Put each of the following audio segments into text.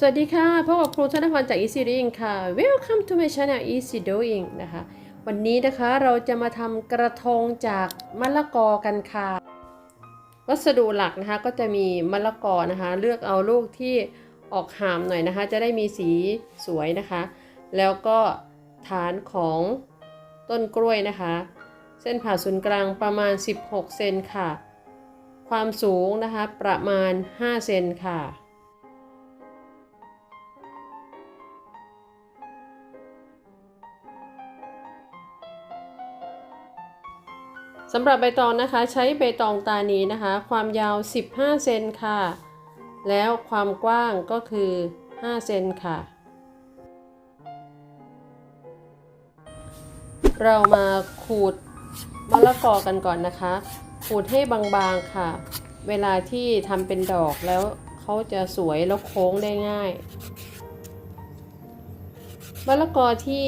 สวัสดีค่ะพบกับครูธนพรจาก Easy Doing ค่ะ Welcome to my channel Easy Doing นะคะ วันนี้นะคะเราจะมาทำกระทงจากมะละกอกันค่ะ วัสดุหลักนะคะก็จะมีมะละกอนะคะ เลือกเอาลูกที่ออกหามหน่อยนะคะ จะได้มีสีสวยนะคะ แล้วก็ฐานของต้นกล้วยนะคะ เส้นผ่าศูนย์กลางประมาณ 16 เซนค่ะ ความสูงนะคะประมาณ 5 เซนค่ะ สำหรับใบตองนะคะใช้ใบตองตานีนะคะ ความยาว 15 เซนค่ะ แล้วความกว้างก็คือ 5 เซนค่ะ เรามาขูดมะละกอกันก่อนนะคะ ขูดให้บางๆค่ะ เวลาที่ทำเป็นดอกแล้วเขาจะสวยแล้วโค้งได้ง่ายมะละกอที่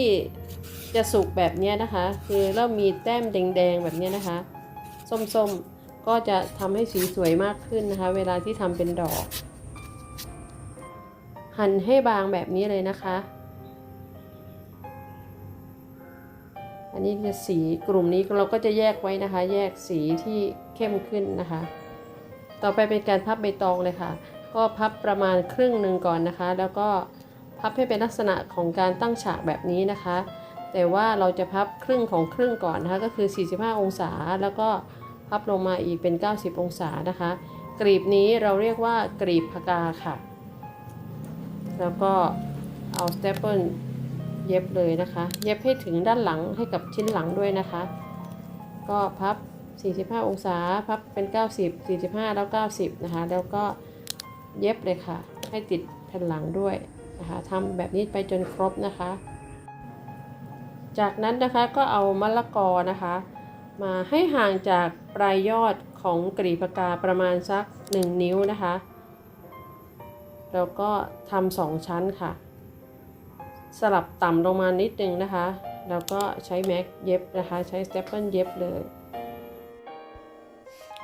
จะสุกแบบนี้นะคะ คือเริ่มมีแต้มแดงๆแบบนี้นะคะ ส้มๆ ก็จะทำให้สีสวยมากขึ้นนะคะ เวลาที่ทำเป็นดอก หั่นให้บางแบบนี้เลยนะคะ อันนี้จะสีกลุ่มนี้เราก็จะแยกไว้นะคะ แยกสีที่เข้มขึ้นนะคะ ต่อไปเป็นการพับใบตองเลยค่ะ ก็พับประมาณครึ่งหนึ่งก่อนนะคะ แล้วก็พับให้เป็นลักษณะของการตั้งฉากแบบนี้นะคะ แต่ว่าเราจะพับครึ่งของครึ่งก่อนนะคะ ก็คือ 45 องศา แล้วก็พับลงมาอีกเป็น 90 องศานะคะ กรีบนี้เราเรียกว่ากรีบพกาค่ะ แล้วก็เอาสเตปเปิลเย็บเลยนะคะ เย็บให้ถึงด้านหลังให้กับชิ้นหลังด้วยนะคะ ก็พับ 45 องศา พับเป็น 90 45 แล้ว 90 นะคะ แล้วก็เย็บเลยค่ะ ให้ติดแผ่นหลังด้วยนะคะทำแบบนี้ไปจนครบนะคะ จากนั้นนะคะก็เอามะละกอนะคะ มาให้ห่างจากปลายยอดของกรีบกาประมาณสัก 1 นิ้วนะคะ แล้วก็ทำสองชั้นค่ะ สลับต่ำลงมานิดนึงนะคะ แล้วก็ใช้แม็กเย็บนะคะ ใช้สเตปเปิลเย็บเลย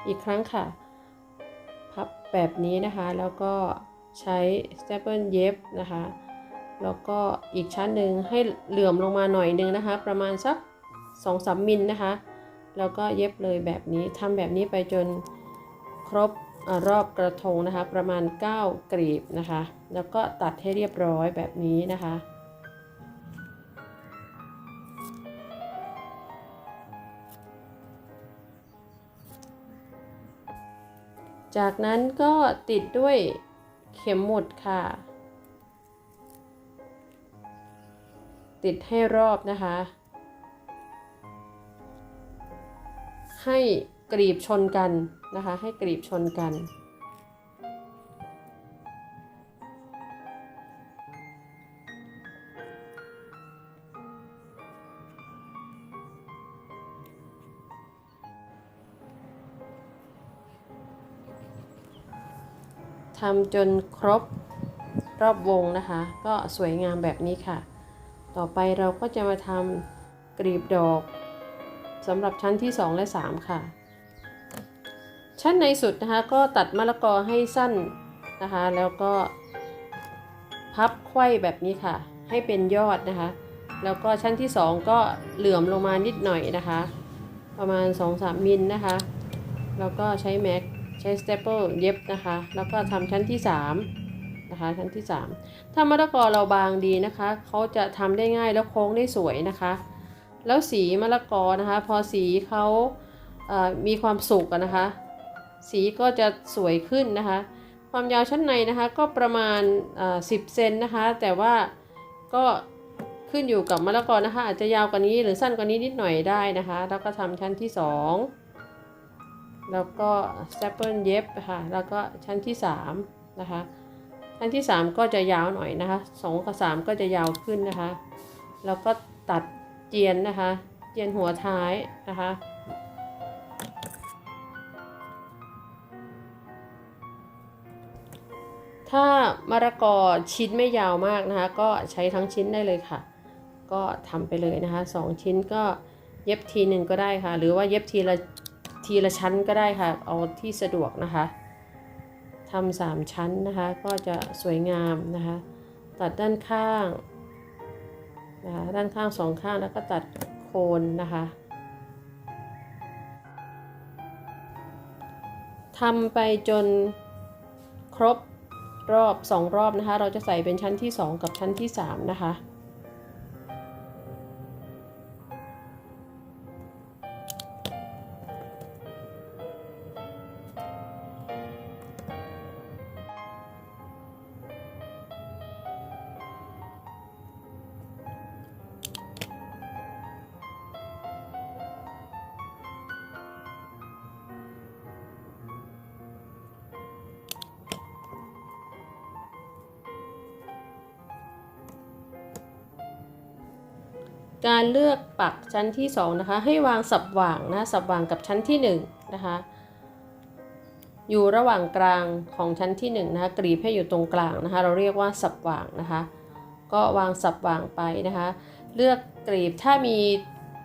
อีกครั้งค่ะ พับแบบนี้นะคะ แล้วก็ใช้สเตปเปิลเย็บนะคะ แล้วก็อีกชั้นหนึ่งให้เหลื่อมลงมาหน่อยนึงนะคะ ประมาณสัก2-3มิลนะคะ แล้วก็เย็บเลยแบบนี้ทำแบบนี้ไปจนครบอรอบกระทงนะคะ ประมาณ 9 กรีบนะคะ แล้วก็ตัดให้เรียบร้อยแบบนี้นะคะจากนั้นก็ติดด้วยเข็มหมุดค่ะ ติดให้รอบนะคะ ให้กรีบชนกันนะคะ ให้กรีบชนกัน ทำจนครบรอบวงนะคะ ก็สวยงามแบบนี้ค่ะ ต่อไปเราก็จะมาทำกรีบดอกสำหรับชั้นที่ 2 และ 3 ค่ะ ชั้นในสุดนะคะก็ตัดมะละกอให้สั้นนะคะ แล้วก็พับไขว้แบบนี้ค่ะ ให้เป็นยอดนะคะ แล้วก็ชั้นที่ 2 ก็เหลื่อมลงมานิดหน่อยนะคะ ประมาณ 2-3มิลนะคะ แล้วก็ใช้แม็กใช้สเตปเปิลเย็บนะคะ แล้วก็ทำชั้นที่ 3 นะคะชั้นที่ 3 ถ้ามะละกอเราบางดีนะคะเขาจะทำได้ง่ายแล้วโค้งได้สวยนะคะ แล้วสีมะละกอนะคะ พอสีเขาเอ่อมีความสุกนะคะ สีก็จะสวยขึ้นนะคะ ความยาวชั้นในนะคะก็ประมาณเอ่อ10 เซนนะคะ แต่ว่าก็ขึ้นอยู่กับมะละกอนะคะ อาจจะยาวกว่านี้หรือสั้นกว่านี้นิดหน่อยได้นะคะ แล้วก็ทำชั้นที่ 2 แล้วก็สเตปเปิลเย็บค่ะแล้วก็ชั้นที่ 3 นะคะ ชั้นที่ 3 ก็จะยาวหน่อยนะคะ2กับ3ก็จะยาวขึ้นนะคะ แล้วก็ตัดเจียนนะคะ เจียนหัวท้ายนะคะถ้ามะละกอชิ้นไม่ยาวมากนะคะ ก็ใช้ทั้งชิ้นได้เลยค่ะ ก็ทำไปเลยนะคะสองชิ้นก็เย็บทีหนึ่งก็ได้ค่ะ หรือว่าเย็บทีละทีละชั้นก็ได้ค่ะ เอาที่สะดวกนะคะ ทำสามชั้นนะคะ ก็จะสวยงามนะคะ ตัดด้านข้างนะคะด้านข้างสองข้างแล้วก็ตัดโคนนะคะทำไปจนครบรอบสองรอบนะคะ เราจะใส่เป็นชั้นที่สองกับชั้นที่สามนะคะ การเลือกปักชั้นที่2นะคะให้วางสับหว่างนะสับหว่างกับชั้นที่1นะคะอยู่ระหว่างกลางของชั้นที่1นะคะกรีบให้อยู่ตรงกลางนะคะเราเรียกว่าสับหว่างนะคะก็วางสับหว่างไปนะคะเลือกกรีบถ้ามี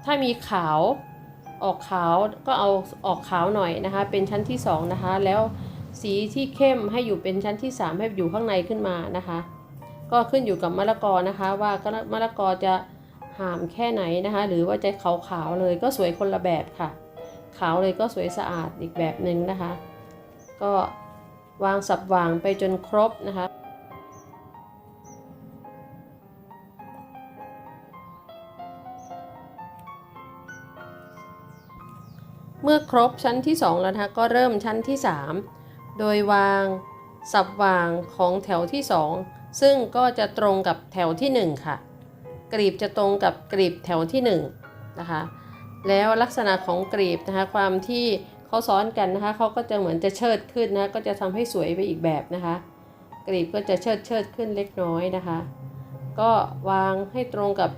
ถ้ามีขาวออกขาวก็เอาออกขาวหน่อยนะคะเป็นชั้นที่2นะคะแล้วสีที่เข้มให้อยู่เป็นชั้นที่ 3 ให้อยู่ข้างในขึ้นมานะคะ ก็ขึ้นอยู่กับมะละกอนะคะว่ามะละกอจะ หามแค่ไหนนะคะ หรือว่าจะขาวๆเลยก็สวยคนละแบบค่ะ ขาวเลยก็สวยสะอาดอีกแบบหนึ่งนะคะ ก็วางสับวางไปจนครบนะคะเมื่อครบชั้นที่ 2 แล้วนะคะก็เริ่มชั้นที่ 3 โดยวางสับวางของแถวที่ 2 ซึ่งก็จะตรงกับแถวที่ 1 ค่ะ กรีบจะตรงกับกรีบแถวที่1นะคะแล้วลักษณะของกรีบนะคะความที่เขาซ้อนกันนะคะเขาก็จะเหมือนจะเชิดขึ้นนะะก็จะทำให้สวยไปอีกแบบนะคะ กรีบก็จะเชิดเชิดขึ้นเล็กน้อยนะคะ ก็วางให้ตรงกับ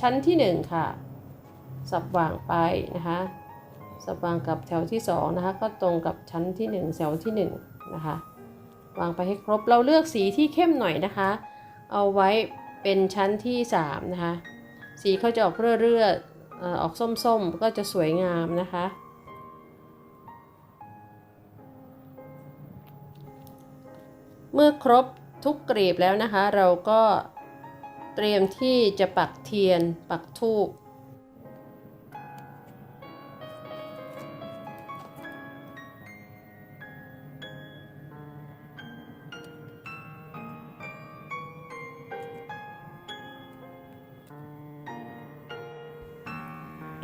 ชั้นที่ 1 ค่ะ สับวางไปนะคะสับวางกับแถวที่2นะคะก็ตรงกับชั้นที่ 1 แถวที่1นะคะวางไปให้ครบเราเลือกสีที่เข้มหน่อยนะคะ เอาไว้ เป็นชั้นที่3นะคะ สีเขาจะออกเรื่อยๆอ่อออกส้มๆ ก็จะสวยงามนะคะ เมื่อครบทุกกรีบแล้วนะคะ เราก็เตรียมที่จะปักเทียนปักทูบ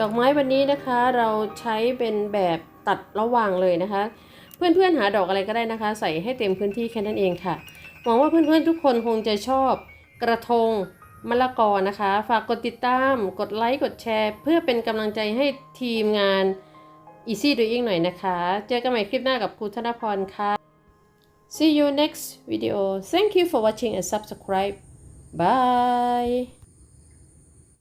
ดอกไม้วันนี้นะคะเราใช้เป็นแบบตัดระหว่างเลยนะคะ เพื่อนๆหาดอกอะไรก็ได้นะคะ ใส่ให้เต็มพื้นที่แค่นั้นเองค่ะหวังว่าเพื่อนๆทุกคนคงจะชอบกระทงมะละกอนะคะ ฝากกดติดตาม กดไลค์ กดแชร์ เพื่อเป็นกำลังใจให้ทีมงาน Easy Doing หน่อยนะคะ เจอกันใหม่คลิปหน้ากับครูธนพรค่ะ See you next video. Thank you for watching and subscribe. Bye.